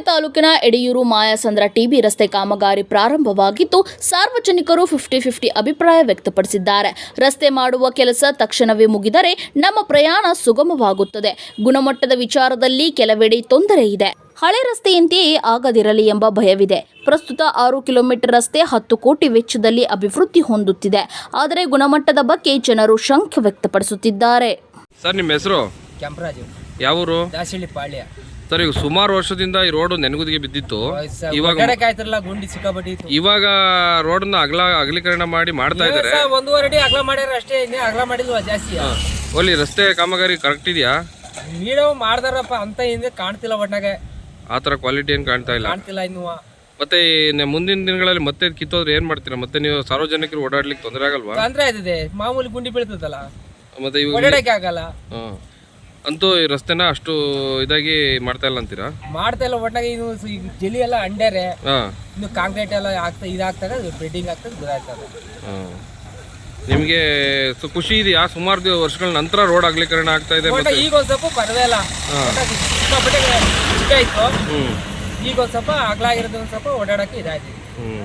ತಾಲೂಕಿನ ಎಡೆಯೂರು ಮಾಯಾಸಂದ್ರ ಟಿಬಿ ರಸ್ತೆ ಕಾಮಗಾರಿ ಪ್ರಾರಂಭವಾಗಿದ್ದು ಸಾರ್ವಜನಿಕರು ಫಿಫ್ಟಿ ಫಿಫ್ಟಿ ಅಭಿಪ್ರಾಯ ವ್ಯಕ್ತಪಡಿಸಿದ್ದಾರೆ. ರಸ್ತೆ ಮಾಡುವ ಕೆಲಸ ತಕ್ಷಣವೇ ಮುಗಿದರೆ ನಮ್ಮ ಪ್ರಯಾಣ ಸುಗಮವಾಗುತ್ತದೆ. ಗುಣಮಟ್ಟದ ವಿಚಾರದಲ್ಲಿ ಕೆಲವೆಡೆ ತೊಂದರೆ ಇದೆ. ಹಳೆ ರಸ್ತೆಯಂತೆಯೇ ಆಗದಿರಲಿ ಎಂಬ ಭಯವಿದೆ. ಪ್ರಸ್ತುತ ಆರು ಕಿಲೋಮೀಟರ್ ರಸ್ತೆ ಹತ್ತು ಕೋಟಿ ವೆಚ್ಚದಲ್ಲಿ ಅಭಿವೃದ್ಧಿ ಹೊಂದುತ್ತಿದೆ. ಆದರೆ ಗುಣಮಟ್ಟದ ಬಗ್ಗೆ ಜನರು ಶಂಕೆ ವ್ಯಕ್ತಪಡಿಸುತ್ತಿದ್ದಾರೆ. ಸರ್ ನಿಮ್ಮ ಹೆಸರು? ಕೆಂಪರಾಜು. ಯಾವೂರು? ದಾಸಹಳ್ಳಿ ಪಾಳ್ಯ. ಸರ್ ಈಗ ಸುಮಾರು ವರ್ಷದಿಂದ ಈ ರೋಡ್ ನೆನಗುದಿಗೆ ಬಿದ್ದಿತ್ತು. ಇವಾಗ ಆಯ್ತಿರಲ್ಲ ಗುಂಡಿ ಸಿಕ್ಕಾಪಟ್ಟಿ ಇತ್ತು. ಇವಾಗ ರೋಡ್ನ ಅಗಲ ಅಗಲೀಕರಣ ಮಾಡಿ ಮಾಡ್ತಾ ಇದ್ದಾರೆ ಸಹ ಒಂದೂವರೆ ಅಡಿ ಅಗಲ ಮಾಡ್ಯಾರ ಅಷ್ಟೇ ಇನ್ನೇ ಅಗಲ ಮಾಡಿಲ್ವ ಜಾಸ್ತಿ. ಒಲ್ಲಿ ರಸ್ತೆ ಕಾಮಗಾರಿ ಕರೆಕ್ಟ್ ಇದೆಯಾ? ನೀಡೋ ಮಾಡ್ದಾರಪ್ಪ ಅಂತ ಹಿಂದೆ ಕಾಣ್ತಿಲ್ಲ ಒಟ್ನಾಗೆ. ಆ ಥರ ಕ್ವಾಲಿಟಿ ಏನು ಕಾಣ್ತಾ ಇಲ್ಲ? ಕಾಣ್ತಿಲ್ಲ ಇನ್ನು ಮತ್ತೆ ಈ ನೆ- ಮುಂದಿನ ದಿನಗಳಲ್ಲಿ ಮತ್ತೆ ಇದ್ ಕಿತ್ತೋದ್ರೆ ಏನ್ ಮಾಡ್ತೀರಾ? ಮತ್ತೆ ನೀವು ಸಾರ್ವಜನಿಕರು ಓಡಾಡ್ಲಿಕ್ಕೆ ತೊಂದರೆ ಆಗಲ್ವಾ? ತೊಂದ್ರೆ ಆಯ್ತದೆ. ಮಾಮೂಲಿ ಗುಂಡಿ ಬೀಳ್ತದಲ್ಲ. ಮತ್ತೆ ಇವಾಗ ಓಡಾಡಕ್ಕೆ ಆಗಲ್ಲ. ಹಾಂ. ಅಂತೂ ಈ ರಸ್ತೆನ ಅಷ್ಟು ಇದಾಗಿ ಮಾಡ್ತಾ ಇಲ್ಲ ಅಂತೀರಾ? ಮಾಡ್ತಾ ಇಲ್ಲ ಒಟ್ಟಾಗಿ ಇದು ಈಗ ಜಲಿ ಎಲ್ಲ ಅಂಡೇರೆ. ಹಾಂ. ಇನ್ನು ಕಾಂಕ್ರೀಟ್ ಎಲ್ಲ ಆಗ್ತಾ ಇದಾಗ್ತದೆ ಬೆಡ್ಡಿಂಗ್ ಆಗ್ತದೆ ಗುದಾಗ್ತದೆ ಹಾಂ. ನಿಮಗೆ ಸೊ ಖುಷಿ ಇದೆಯಾ? ಸುಮಾರು ದಿವ- ವರ್ಷಗಳ ನಂತರ ರೋಡ್ ಅಗಲೀಕರಣ ಆಗ್ತಾ ಇದೆ ಒಟ್ಟ ಈಗ ಒಂದು ಸ್ವಲ್ಪ ಪರವಾಗಿಲ್ಲ ಇಲ್ಲ. ಒಟ್ಟಾಗಿ ಸಿಕ್ಕಾಪಟ್ಟೆ ಚಿಕ್ಕ ಇತ್ತು ಹ್ಞೂ ಈಗ ಒಂದು ಸ್ವಲ್ಪ ಅಗಲಾಗಿರೋದು ಒಂದ್ ಸ್ವಲ್ಪ ಓಡಾಡಕ್ಕೆ ಇದಾಯ್ತು ಹ್ಞೂ